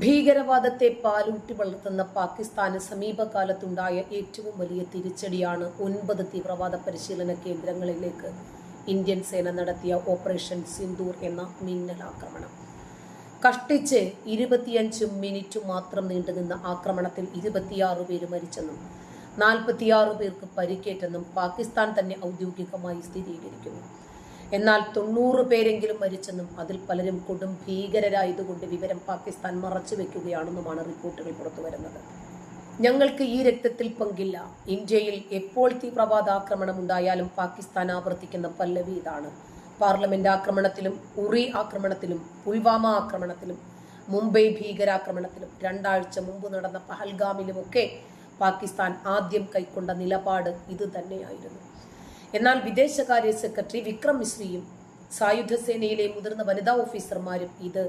ഭീകരവാദത്തെ പാലൂട്ടി വളർത്തുന്ന പാകിസ്ഥാന് സമീപകാലത്തുണ്ടായ ഏറ്റവും വലിയ തിരിച്ചടിയാണ് ഒൻപത് തീവ്രവാദ പരിശീലന കേന്ദ്രങ്ങളിലേക്ക് ഇന്ത്യൻ സേന നടത്തിയ ഓപ്പറേഷൻ സിന്ദൂർ എന്ന മിന്നലാക്രമണം. കഷ്ടിച്ച് ഇരുപത്തിയഞ്ച് മിനിറ്റ് മാത്രം നീണ്ടുനിന്ന ആക്രമണത്തിൽ ഇരുപത്തിയാറ് പേര് മരിച്ചെന്നും നാൽപ്പത്തിയാറ് പേർക്ക് പരിക്കേറ്റെന്നും പാകിസ്ഥാൻ തന്നെ ഔദ്യോഗികമായി സ്ഥിരീകരിക്കുന്നു. എന്നാൽ തൊണ്ണൂറ് പേരെങ്കിലും മരിച്ചെന്നും അതിൽ പലരും കൊടും ഭീകരരായതുകൊണ്ട് വിവരം പാകിസ്ഥാൻ മറച്ചു വെക്കുകയാണെന്നുമാണ് റിപ്പോർട്ടുകൾ പുറത്തുവരുന്നത്. ഞങ്ങൾക്ക് ഈ രക്തത്തിൽ പങ്കില്ല. ഇന്ത്യയിൽ എപ്പോൾ തീവ്രവാദ ആക്രമണം ഉണ്ടായാലും പാകിസ്ഥാൻ ആവർത്തിക്കുന്ന പല്ലവി ഇതാണ്. പാർലമെന്റ് ആക്രമണത്തിലും ഉറി ആക്രമണത്തിലും പുൽവാമ ആക്രമണത്തിലും മുംബൈ ഭീകരാക്രമണത്തിലും രണ്ടാഴ്ച മുമ്പ് നടന്ന പഹൽഗാമിലുമൊക്കെ പാകിസ്ഥാൻ ആദ്യം കൈക്കൊണ്ട നിലപാട് ഇത് തന്നെയായിരുന്നു എന്നാൽ വിദേശകാര്യ സെക്രട്ടറി വിക്രം മിശ്രിയും സായുധ സേനയിലെ മുതിർന്ന വനിതാ ഓഫീസർമാരും ഇത്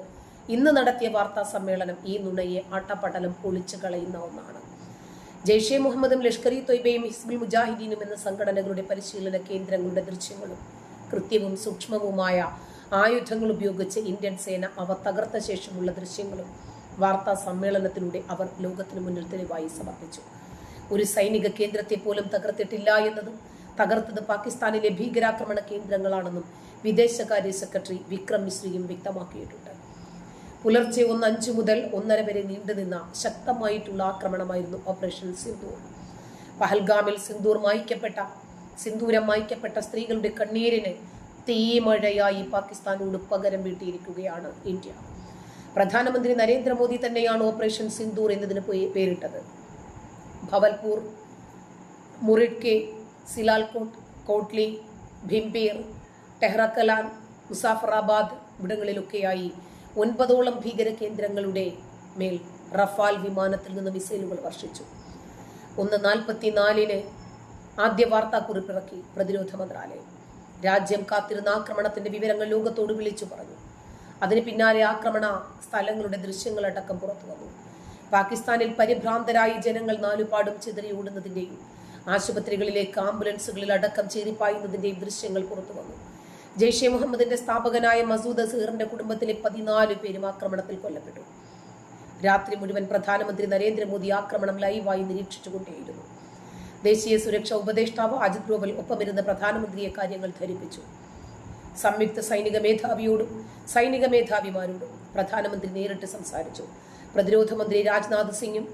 ഇന്ന് നടത്തിയ വാർത്താ സമ്മേളനം ഈ നുണയെ ആട്ടപ്പടലം പൊളിച്ചു കളയുന്ന ഒന്നാണ്. ജെയ്ഷെ മുഹമ്മദും ലഷ്കർ ഇ തൊയ്ബയും ഹിസ്ബുൽ മുജാഹിദീനും എന്ന സംഘടനകളുടെ പരിശീലന കേന്ദ്രങ്ങളുടെ ദൃശ്യങ്ങളും കൃത്യവും സൂക്ഷ്മവുമായ ആയുധങ്ങൾ ഉപയോഗിച്ച് ഇന്ത്യൻ സേന അവ തകർത്ത ശേഷമുള്ള ദൃശ്യങ്ങളും വാർത്താ സമ്മേളനത്തിലൂടെ അവർ ലോകത്തിന് മുന്നിൽ തെളിവായി സമർപ്പിച്ചു. ഒരു സൈനിക കേന്ദ്രത്തെ പോലും തകർത്തിട്ടില്ല എന്നതും തകർത്തത് പാകിസ്ഥാനിലെ ഭീകരാക്രമണ കേന്ദ്രങ്ങളാണെന്നും വിദേശകാര്യ സെക്രട്ടറി വിക്രം മിശ്രിയും വ്യക്തമാക്കിയിട്ടുണ്ട്. പുലർച്ചെ ഒന്ന് അഞ്ചു മുതൽ ഒന്നര വരെ നീണ്ടുനിന്ന ശക്തമായിട്ടുള്ള ആക്രമണമായിരുന്നു ഓപ്പറേഷൻ സിന്ദൂർ. പഹൽഗാമിൽ സിന്ദൂർ മായ്ക്കപ്പെട്ട സിന്ദൂരം മായ്ക്കപ്പെട്ട സ്ത്രീകളുടെ കണ്ണീരിന് തീമഴയായി പാകിസ്ഥാനോട് പകരം വീട്ടിയിരിക്കുകയാണ് ഇന്ത്യ. പ്രധാനമന്ത്രി നരേന്ദ്രമോദി തന്നെയാണ് ഓപ്പറേഷൻ സിന്ദൂർ എന്നതിന് പേരിട്ടത്. ഭവൽപൂർ മുറിഡ്കെ സിലാൽകോട്ട് കോട്ട്ലി ഭിംപീർ ടെഹ്റക്കലാൻ മുസാഫറാബാദ് ഇവിടങ്ങളിലൊക്കെയായി ഒൻപതോളം ഭീകര കേന്ദ്രങ്ങളുടെ മേൽ റഫാൽ വിമാനത്തിൽ നിന്ന് മിസൈലുകൾ വർഷിച്ചു. ഒന്ന് നാൽപ്പത്തിനാലിന് ആദ്യ വാർത്താക്കുറിപ്പിറക്കി പ്രതിരോധ മന്ത്രാലയം. രാജ്യം കാത്തിരുന്ന ആക്രമണത്തിന്റെ വിവരങ്ങൾ ലോകത്തോട് വിളിച്ചു പറഞ്ഞു. അതിന് പിന്നാലെ ആക്രമണ സ്ഥലങ്ങളുടെ ദൃശ്യങ്ങളടക്കം പുറത്തു വന്നു. പാകിസ്ഥാനിൽ പരിഭ്രാന്തരായി ജനങ്ങൾ നാലുപാടും ചിതറി ഓടുന്നതിന്റെയും ആശുപത്രികളിലേക്ക് ആംബുലൻസുകളിൽ അടക്കം ചേരിപ്പായുന്നതിന്റെ ദൃശ്യങ്ങൾ പുറത്തു വന്നു. ജെയ്ഷെ മുഹമ്മദിന്റെ സ്ഥാപകനായ മസൂദ് അസീറിന്റെ കുടുംബത്തിലെ പതിനാല് പേരും ആക്രമണത്തിൽ കൊല്ലപ്പെട്ടു. രാത്രി മുഴുവൻ പ്രധാനമന്ത്രി നരേന്ദ്രമോദി ആക്രമണം ലൈവായി നിരീക്ഷിച്ചുകൊണ്ടേയിരുന്നു. ദേശീയ സുരക്ഷാ ഉപദേഷ്ടാവ് അജിത് ഡോവൽ ഒപ്പമിരുന്ന പ്രധാനമന്ത്രിയെ കാര്യങ്ങൾ ധരിപ്പിച്ചു. സംയുക്ത സൈനിക മേധാവിയോടും സൈനിക മേധാവിമാരോടും പ്രധാനമന്ത്രി നേരിട്ട് സംസാരിച്ചു. പ്രതിരോധ മന്ത്രി രാജ്നാഥ് സിംഗും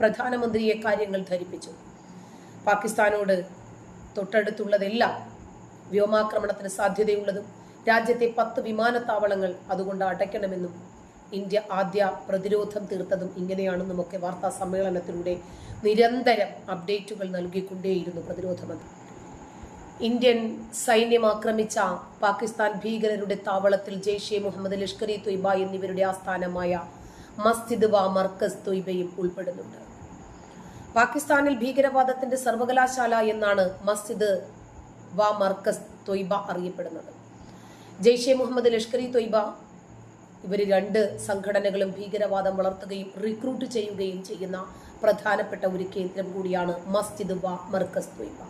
പ്രധാനമന്ത്രിയെ കാര്യങ്ങൾ ധരിപ്പിച്ചു. പാകിസ്ഥാനോട് തൊട്ടടുത്തുള്ളതെല്ലാം വ്യോമാക്രമണത്തിന് സാധ്യതയുള്ളതും രാജ്യത്തെ പത്ത് വിമാനത്താവളങ്ങൾ അതുകൊണ്ട് അടയ്ക്കണമെന്നും ഇന്ത്യ ആദ്യ പ്രതിരോധം തീർത്തതും ഇങ്ങനെയാണെന്നുമൊക്കെ വാർത്താ സമ്മേളനത്തിലൂടെ നിരന്തരം അപ്ഡേറ്റുകൾ നൽകിക്കൊണ്ടേയിരുന്നു പ്രതിരോധ മന്ത്രി. ഇന്ത്യൻ സൈന്യം ആക്രമിച്ച പാകിസ്ഥാൻ ഭീകരരുടെ താവളത്തിൽ ജെയ്ഷെ മുഹമ്മദ് ലഷ്കർ ഇ തൊയ്ബ എന്നിവരുടെ ആസ്ഥാനമായ മസ്ജിദ് വ മർക്കസ് തൊയ്ബയും ഉൾപ്പെടുന്നുണ്ട്. പാകിസ്ഥാനിൽ ഭീകരവാദത്തിന്റെ സർവകലാശാല എന്നാണ് മസ്ജിദ് വ മർക്കസ് തൊയ്ബ അറിയപ്പെടുന്നത്. ജെയ്ഷെ മുഹമ്മദ് ലഷ്കർ ഇ തൊയ്ബ ഇവർ രണ്ട് സംഘടനകളും ഭീകരവാദം വളർത്തുകയും റിക്രൂട്ട് ചെയ്യുകയും ചെയ്യുന്ന പ്രധാനപ്പെട്ട ഒരു കേന്ദ്രം കൂടിയാണ് മസ്ജിദ് വ മർക്കസ് തൊയ്ബ.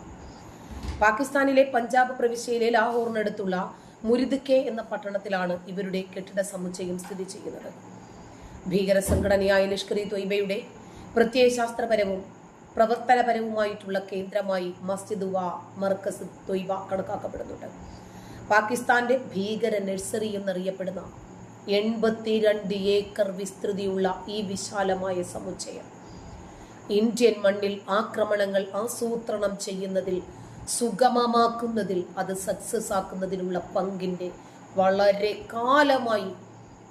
പാകിസ്ഥാനിലെ പഞ്ചാബ് പ്രവിശ്യയിലെ ലാഹോറിനടുത്തുള്ള മുരിദ്കെ എന്ന പട്ടണത്തിലാണ് ഇവരുടെ കെട്ടിട സമുച്ചയം സ്ഥിതി ചെയ്യുന്നത്. ഭീകര സംഘടനയായ ലഷ്കർ ഇ തൊയ്ബയുടെ പ്രത്യയശാസ്ത്രപരവും പ്രവർത്തനപരവുമായിട്ടുള്ള കേന്ദ്രമായി മസ്ജിദ് വ മർക്കസ് തൊയ്വ കണക്കാക്കപ്പെടുന്നുണ്ട്. പാകിസ്ഥാന്റെ ഭീകര നഴ്സറി എന്നറിയപ്പെടുന്ന എൺപത്തിരണ്ട് ഏക്കർ വിസ്തൃതിയുള്ള ഈ വിശാലമായ സമുച്ചയം ഇന്ത്യൻ മണ്ണിൽ ആക്രമണങ്ങൾ ആസൂത്രണം ചെയ്യുന്നതിൽ സുഗമമാക്കുന്നതിൽ അത് സക്സസ് ആക്കുന്നതിനുള്ള പങ്കിന്റെ വളരെ കാലമായി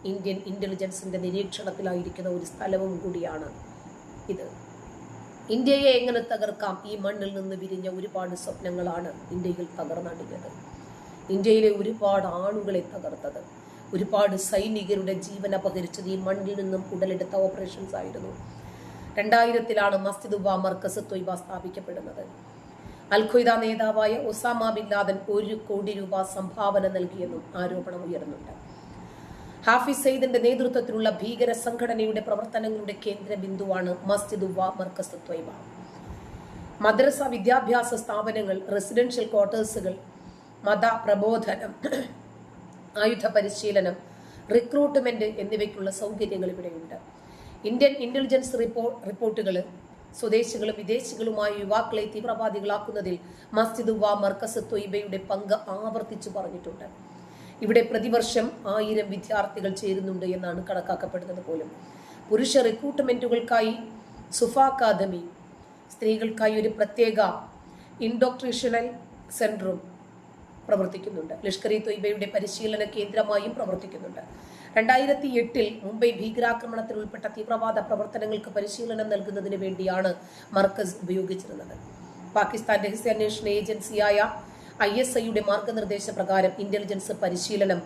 ഇന്ത്യൻ ഇന്റലിജൻസിന്റെ നിരീക്ഷണത്തിലായിരിക്കുന്ന ഒരു സ്ഥലവും കൂടിയാണ് ഇത്. ഇന്ത്യയെ എങ്ങനെ തകർക്കാം? ഈ മണ്ണിൽ നിന്ന് വിരിഞ്ഞ ഒരുപാട് സ്വപ്നങ്ങളാണ് ഇന്ത്യയിൽ തകർന്നടിഞ്ഞത്. ഇന്ത്യയിലെ ഒരുപാട് ആണുകളെ തകർത്തത്. ഒരുപാട് സൈനികരുടെ ജീവൻ അപഹരിച്ചത് ഈ മണ്ണിൽ നിന്നും ഉടലെടുത്ത ഓപ്പറേഷൻസ് ആയിരുന്നു. രണ്ടായിരത്തിലാണ് മസ്ജിദ് ഉബ മർക്കസ് തൊയ്ബ സ്ഥാപിക്കപ്പെടുന്നത്. അൽ ഖ്വയ്ദ നേതാവായ ഒസാമ ബിൻ ലാദൻ ഒരു കോടി രൂപ സംഭാവന നൽകിയെന്നും ആരോപണം ഉയർന്നുണ്ട് ഹാഫിസ് സയ്യിദിന്റെ നേതൃത്വത്തിലുള്ള ഭീകര സംഘടനയുടെ പ്രവർത്തനങ്ങളുടെ കേന്ദ്ര ബിന്ദുവാണ് മസ്ജിദ് മർക്കസ് മദ്രസ വിദ്യാഭ്യാസ സ്ഥാപനങ്ങൾ റെസിഡൻഷ്യൽ ക്വാർട്ടേഴ്സുകൾ മത പ്രബോധനം ആയുധ പരിശീലനം റിക്രൂട്ട്മെന്റ് എന്നിവയ്ക്കുള്ള സൗകര്യങ്ങൾ ഇവിടെയുണ്ട്. ഇന്ത്യൻ ഇന്റലിജൻസ് റിപ്പോർട്ട് റിപ്പോർട്ടുകൾ സ്വദേശികളും വിദേശികളുമായ യുവാക്കളെ തീവ്രവാദികളാക്കുന്നതിൽ മസ്ജിദ് വ മർക്കസ് തൊയ്ബയുടെ പങ്ക് ആവർത്തിച്ചു പറഞ്ഞിട്ടുണ്ട്. ഇവിടെ പ്രതിവർഷം ആയിരം വിദ്യാർത്ഥികൾ ചേരുന്നുണ്ട് എന്നാണ് കണക്കാക്കപ്പെടുന്നത് പോലും. പുരുഷ റിക്രൂട്ട്മെന്റുകൾക്കായി സുഫ അക്കാദമി സ്ത്രീകൾക്കായി ഒരു പ്രത്യേക ഇൻഡോക്ട്രീഷണൽ സെന്ററും പ്രവർത്തിക്കുന്നുണ്ട്. ലഷ്കർ ഇ തൊയ്ബയുടെ പരിശീലന കേന്ദ്രമായും പ്രവർത്തിക്കുന്നുണ്ട്. രണ്ടായിരത്തി എട്ടിൽ മുംബൈ ഭീകരാക്രമണത്തിൽ ഉൾപ്പെട്ട തീവ്രവാദ പ്രവർത്തനങ്ങൾക്ക് പരിശീലനം നൽകുന്നതിന് വേണ്ടിയാണ് മർക്കസ് ഉപയോഗിച്ചിരുന്നത്. പാകിസ്ഥാൻ രഹസ്യാന്വേഷണ ഏജൻസിയായ ഐ എസ് ഐയുടെ മാർഗനിർദ്ദേശ പ്രകാരം ഇന്റലിജൻസ് പരിശീലനം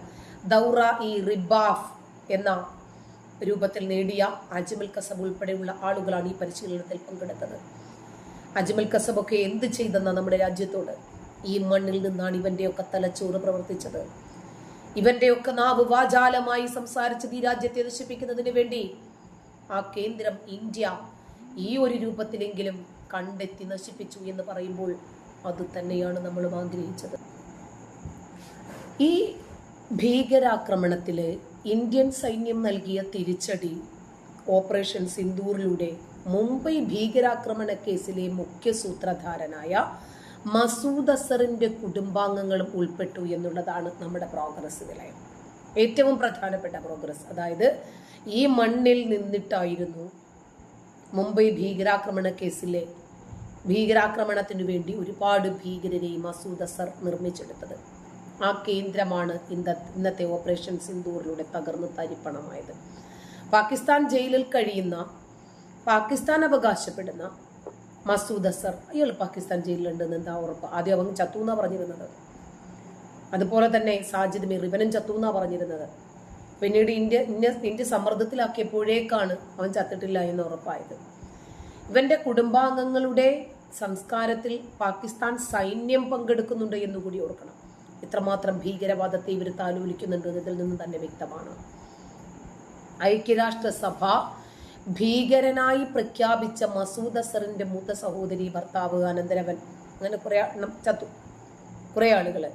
ദൗറ ഇ റിബാഫ് എന്ന രൂപത്തിൽ നേടിയ അജ്മൽ കസബ് ഉൾപ്പെടെയുള്ള ആളുകളാണ് ഈ പരിശീലനത്തിൽ പങ്കെടുത്തത്. അജ്മൽ കസബ് ഒക്കെ എന്ത് ചെയ്തെന്ന നമ്മുടെ രാജ്യത്തോട്? ഈ മണ്ണിൽ നിന്നാണ് ഇവന്റെയൊക്കെ തലച്ചോറ് പ്രവർത്തിച്ചത്. ഇവന്റെയൊക്കെ നാവ് വാചാലമായി സംസാരിച്ചത് ഈ രാജ്യത്തെ നശിപ്പിക്കുന്നതിന് വേണ്ടി ആ കേന്ദ്രം ഇന്ത്യ ഈ ഒരു രൂപത്തിലെങ്കിലും കണ്ടെത്തി നശിപ്പിച്ചു എന്ന് പറയുമ്പോൾ അത് തന്നെയാണ് നമ്മളും ആഗ്രഹിച്ചത്. ഈ ഭീകരാക്രമണത്തിൽ ഇന്ത്യൻ സൈന്യം നൽകിയ തിരിച്ചടി ഓപ്പറേഷൻ സിന്ദൂറിലൂടെ മുംബൈ ഭീകരാക്രമണ കേസിലെ മുഖ്യ സൂത്രധാരനായ മസൂദ് അസറിന്റെ കുടുംബാംഗങ്ങളും ഉൾപ്പെട്ടു എന്നുള്ളതാണ് നമ്മുടെ പ്രോഗ്രസ് വിലയം. ഏറ്റവും പ്രധാനപ്പെട്ട പ്രോഗ്രസ്. അതായത് ഈ മണ്ണിൽ നിന്നിട്ടായിരുന്നു മുംബൈ ഭീകരാക്രമണ കേസിലെ ഭീകരാക്രമണത്തിനു വേണ്ടി ഒരുപാട് ഭീകരരെ മസൂദ് അസർ നിർമ്മിച്ചെടുത്തത്. ആ കേന്ദ്രമാണ് ഇന്ന ഇന്നത്തെ ഓപ്പറേഷൻ സിന്ദൂറിലൂടെ തകർന്ന് തരിപ്പണമായത്. പാകിസ്ഥാൻ ജയിലിൽ കഴിയുന്ന പാകിസ്ഥാൻ അവകാശപ്പെടുന്ന മസൂദ് അസർ അയാൾ പാകിസ്ഥാൻ ജയിലിലുണ്ടെന്ന് എന്താ ഉറപ്പ്? ആദ്യം അവൻ ചത്തു എന്നാ പറഞ്ഞിരുന്നത്. അതുപോലെ തന്നെ സാജിദ് മീർ ഇവനും ചത്തു എന്നാ പറഞ്ഞിരുന്നത്. പിന്നീട് ഇന്ത്യ ഇന്ത്യ ഇന്ത്യ സമ്മർദ്ദത്തിലാക്കിയപ്പോഴേക്കാണ് അവൻ ചത്തിട്ടില്ല എന്ന് ഉറപ്പായത്. ഇവന്റെ കുടുംബാംഗങ്ങളുടെ സംസ്കാരത്തിൽ പാകിസ്ഥാൻ സൈന്യം പങ്കെടുക്കുന്നുണ്ട് എന്നുകൂടി ഓർക്കണം. ഇത്രമാത്രം ഭീകരവാദത്തെ ഇവർ താലോലിക്കുന്നുണ്ട് എന്നതിൽ നിന്ന് തന്നെ വ്യക്തമാണ്. ഐക്യരാഷ്ട്രസഭ ഭീകരനായി പ്രഖ്യാപിച്ച മസൂദ് അസറിന്റെ മൂത്ത സഹോദരി ഭർത്താവ് അനന്തരവൻ. അങ്ങനെ കുറെ എണ്ണം ചത്തു. കുറെ ആളുകൾ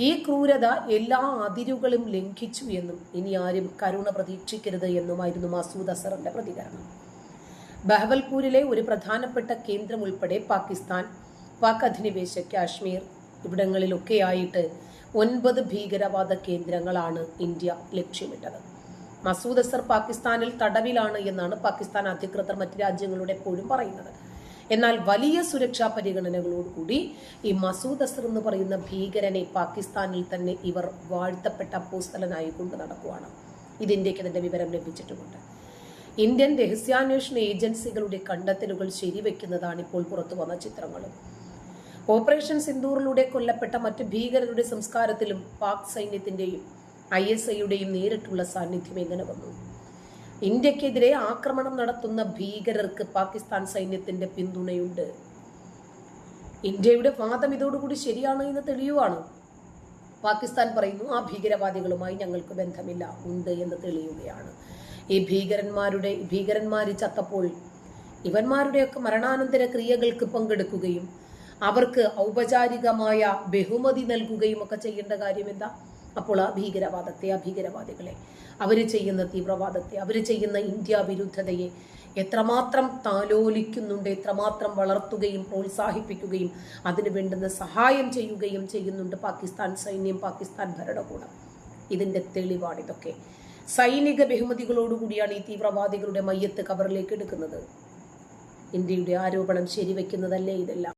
ഈ ക്രൂരത എല്ലാ അതിരുകളും ലംഘിച്ചു എന്നും ഇനി ആരും കരുണ പ്രതീക്ഷിക്കരുത് എന്നുമായിരുന്നു മസൂദ് അസറിന്റെ പ്രതികരണം. ബഹവൽപൂരിലെ ഒരു പ്രധാനപ്പെട്ട കേന്ദ്രം ഉൾപ്പെടെ പാകിസ്ഥാൻ പാക് അധിനിവേശ കാശ്മീർ ഇവിടങ്ങളിലൊക്കെയായിട്ട് ഒൻപത് ഭീകരവാദ കേന്ദ്രങ്ങളാണ് ഇന്ത്യ ലക്ഷ്യമിട്ടത്. മസൂദ് അസർ പാകിസ്ഥാനിൽ തടവിലാണ് എന്നാണ് പാകിസ്ഥാൻ അധികൃതർ മറ്റ് രാജ്യങ്ങളോട് എപ്പോഴും പറയുന്നത്. എന്നാൽ വലിയ സുരക്ഷാ പരിഗണനകളോടുകൂടി ഈ മസൂദ് അസർ എന്ന് പറയുന്ന ഭീകരനെ പാകിസ്ഥാനിൽ തന്നെ ഇവർ വാഴ്ത്തപ്പെട്ട അപ്പോസ്തലനായി കൊണ്ട് നടക്കുവാണ്. ഇത് ഇന്ത്യയ്ക്ക് വിവരം ലഭിച്ചിട്ടുമുണ്ട്. ഇന്ത്യൻ രഹസ്യാന്വേഷണ ഏജൻസികളുടെ കണ്ടെത്തലുകൾ ശരിവെക്കുന്നതാണ് ഇപ്പോൾ പുറത്തു വന്ന ചിത്രങ്ങളും. ഓപ്പറേഷൻ സിന്ദൂറിലൂടെ കൊല്ലപ്പെട്ട മറ്റ് ഭീകരരുടെ സംസ്കാരത്തിലും പാക് സൈന്യത്തിന്റെയും ഐ എസ് ഐയുടെയും നേരിട്ടുള്ള സാന്നിധ്യം എങ്ങനെ വന്നു? ഇന്ത്യക്കെതിരെ ആക്രമണം നടത്തുന്ന ഭീകരർക്ക് പാകിസ്ഥാൻ സൈന്യത്തിന്റെ പിന്തുണയുണ്ട്. ഇന്ത്യയുടെ വാദം ഇതോടുകൂടി ശരിയാണ് എന്ന് തെളിയുവാണ്. പാകിസ്ഥാൻ പറയുന്നു ആ ഭീകരവാദികളുമായി ഞങ്ങൾക്ക് ബന്ധമില്ല ഉണ്ട് എന്ന് തെളിയുകയാണ്. ഈ ഭീകരന്മാരുടെ ഭീകരന്മാർ ചത്തപ്പോൾ ഇവന്മാരുടെയൊക്കെ മരണാനന്തര ക്രിയകൾക്ക് പങ്കെടുക്കുകയും അവർക്ക് ഔപചാരികമായ ബഹുമതി നൽകുകയും ഒക്കെ ചെയ്യേണ്ട കാര്യം എന്താ അപ്പോൾ ആ ഭീകരവാദത്തെ ആ ഭീകരവാദികളെ അവർ ചെയ്യുന്ന തീവ്രവാദത്തെ അവർ ചെയ്യുന്ന ഇന്ത്യ വിരുദ്ധതയെ എത്രമാത്രം താലോലിക്കുന്നുണ്ട് എത്രമാത്രം വളർത്തുകയും പ്രോത്സാഹിപ്പിക്കുകയും അതിനു വേണ്ടുന്ന സഹായം ചെയ്യുകയും ചെയ്യുന്നുണ്ട് പാകിസ്ഥാൻ സൈന്യം പാകിസ്ഥാൻ ഭരണകൂടം. ഇതിന്റെ തെളിവാണ് ഇതൊക്കെ. സൈനിക ബഹുമതികളോടുകൂടിയാണ് ഈ തീവ്രവാദികളുടെ മയ്യത്ത് കവറിലേക്ക് എടുക്കുന്നത്. ഇന്ത്യയുടെ ആരോപണം ശരിവെക്കുന്നതല്ലേ ഇതെല്ലാം?